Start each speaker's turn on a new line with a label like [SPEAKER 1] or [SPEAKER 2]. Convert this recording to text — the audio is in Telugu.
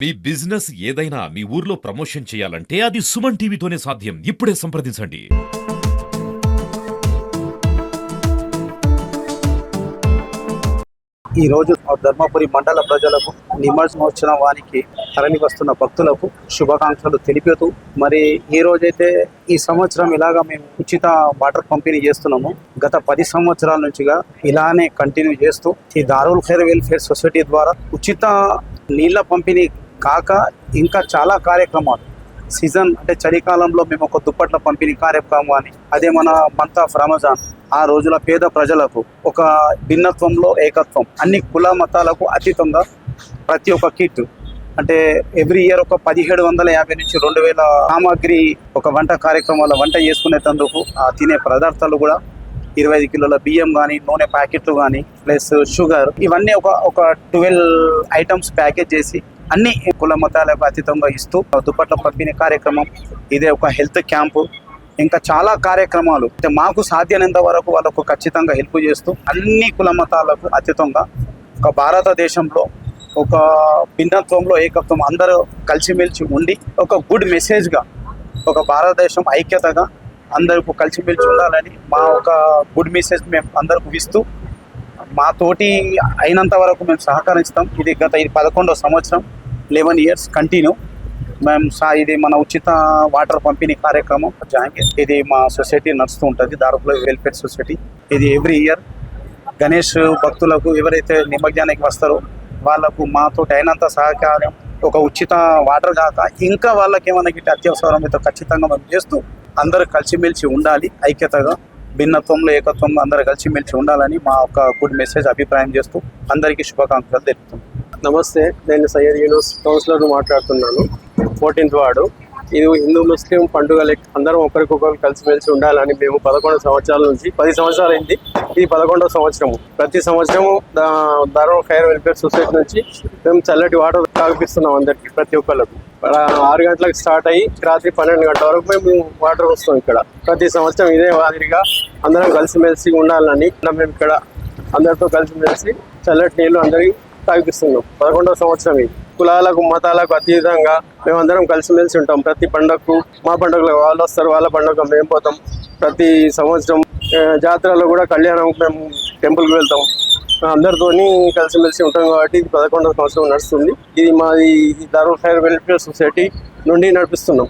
[SPEAKER 1] మీ బిజినెస్ ఏదైనా మీ ఊర్లో ప్రమోషన్ చేయాలంటే అది సుమన్ టీవీతోనే సాధ్యం. ఇప్పుడే సంప్రదించండి.
[SPEAKER 2] ఈ రోజు ధర్మపురి మండల ప్రజలకు నిమజ్జనోత్సవానికి తరలి వస్తున్న భక్తులకు శుభాకాంక్షలు తెలిపుతూ మరి ఈ రోజైతే ఈ సంవత్సరం ఇలాగా మేము ఉచిత వాటర్ పంపిణీ చేస్తున్నాము. గత పది సంవత్సరాల నుంచిగా ఇలానే కంటిన్యూ చేస్తూ ఈ దారుల్ ఖైర్ వెల్ఫేర్ సొసైటీ ద్వారా ఉచిత నీళ్ళ పంపిణీ కాక ఇంకా చాలా కార్యక్రమాలు. సీజన్ అంటే చలికాలంలో మేము ఒక దుప్పట్ల పంపిణీ కార్యక్రమం అని అదే మన మంత్ ఆఫ్ రమజాన్ ఆ రోజుల పేద ప్రజలకు ఒక భిన్నత్వంలో ఏకత్వం అన్ని కుల మతాలకు అతీతంగా ప్రతి ఒక్క కిట్. అంటే ఎవ్రీ ఇయర్ ఒక పదిహేడు వందల యాభై నుంచి రెండు వేల సామాగ్రి ఒక వంట కార్యక్రమాల వంట చేసుకునేటందుకు ఆ తినే పదార్థాలు కూడా ఇరవై ఐదు కిలోల బియ్యం కానీ నూనె ప్యాకెట్లు కానీ ప్లస్ షుగర్ ఇవన్నీ ఒక ఒక ట్వెల్వ్ ఐటమ్స్ ప్యాకేజ్ చేసి అన్ని కుల మతాలకు అతీతంగా ఇస్తూ దుప్పట్ల పంపిణీ కార్యక్రమం ఇదే ఒక హెల్త్ క్యాంపు ఇంకా చాలా కార్యక్రమాలు. అంటే మాకు సాధ్యమైనంత వరకు వాళ్ళకు ఖచ్చితంగా హెల్ప్ చేస్తూ అన్ని కుల మతాలకు అతీతంగా ఒక భారతదేశంలో ఒక భిన్నత్వంలో ఏకత్వం అందరూ కలిసిమెలిసి ఉండి ఒక గుడ్ మెసేజ్గా ఒక భారతదేశం ఐక్యతగా అందరికీ కలిసిమెలిసి ఉండాలని మా ఒక గుడ్ మెసేజ్ మేము అందరికి ఇస్తూ మా తోటి అయినంత వరకు మేము సహకరిస్తాం. ఇది గత ఇది పదకొండవ సంవత్సరం. లెవెన్ ఇయర్స్ కంటిన్యూ మేము సా ఇది మన ఉచిత వాటర్ పంపిణీ కార్యక్రమం జాయిన్ ఇది మా సొసైటీ నడుస్తూ ఉంటుంది దారుపుల వెల్ఫేర్ సొసైటీ ఇది ఎవ్రీ ఇయర్ గణేష్ భక్తులకు ఎవరైతే నిమజ్జనానికి వస్తారో వాళ్ళకు మాతో అయినంత సహకారం ఒక ఉచిత వాటర్ కాక ఇంకా వాళ్ళకి ఏమైనా గిట్ట అత్యవసరం అయితే ఖచ్చితంగా మనం చేస్తూ అందరూ కలిసిమెలిసి ఉండాలి ఐక్యతగా భిన్నత్వంలో ఏకత్వంలో అందరూ కలిసిమెలిసి ఉండాలని మా ఒక గుడ్ మెసేజ్ అభిప్రాయం చేస్తూ అందరికీ శుభాకాంక్షలు తెలుపుతున్నాం.
[SPEAKER 3] నమస్తే నేను సయ్యద్ యూనివర్స్ కౌన్సిలర్ మాట్లాడుతున్నాను. Fourteenth ward. ఇది హిందూ ముస్లిం పండుగలు అందరం ఒకరికొకరు కలిసిమెలిసి ఉండాలని మేము పదకొండు సంవత్సరాల నుంచి పది సంవత్సరాలు అయింది ఇది పదకొండవ సంవత్సరము. ప్రతి సంవత్సరము దా- ధర్మ ఫైర్ వెల్ఫేర్ సొసైటీ నుంచి మేము చల్లటి వాటర్ తాగిపిస్తున్నాం అందరికి ప్రతి ఒక్కళ్ళకు. ఆరు గంటలకు స్టార్ట్ అయ్యి రాత్రి పన్నెండు గంటల వరకు మేము వాటర్ వస్తాం ఇక్కడ. ప్రతి సంవత్సరం ఇదే మాదిరిగా అందరం కలిసిమెలిసి ఉండాలని మేము ఇక్కడ అందరితో కలిసిమెలిసి చల్లటి నీళ్ళు అందరికీ సాగిస్తున్నాం. పదకొండవ సంవత్సరం ఇది. కులాలకు మతాలకు అతీతంగా మేమందరం కలిసిమెలిసి ఉంటాం. ప్రతి పండగకు మా పండుగలకు వాళ్ళు వస్తారు వాళ్ళ పండుగ మేము పోతాం. ప్రతి సంవత్సరం జాతరలో కూడా కళ్యాణం మేము టెంపుల్కి వెళ్తాం. అందరితోని కలిసిమెలిసి ఉంటాం కాబట్టి ఇది పదకొండవ సంవత్సరం నడుస్తుంది. ఇది మాది దారుల్ ఫైర్ వెల్ఫేర్ సొసైటీ నుండి నడిపిస్తున్నాం.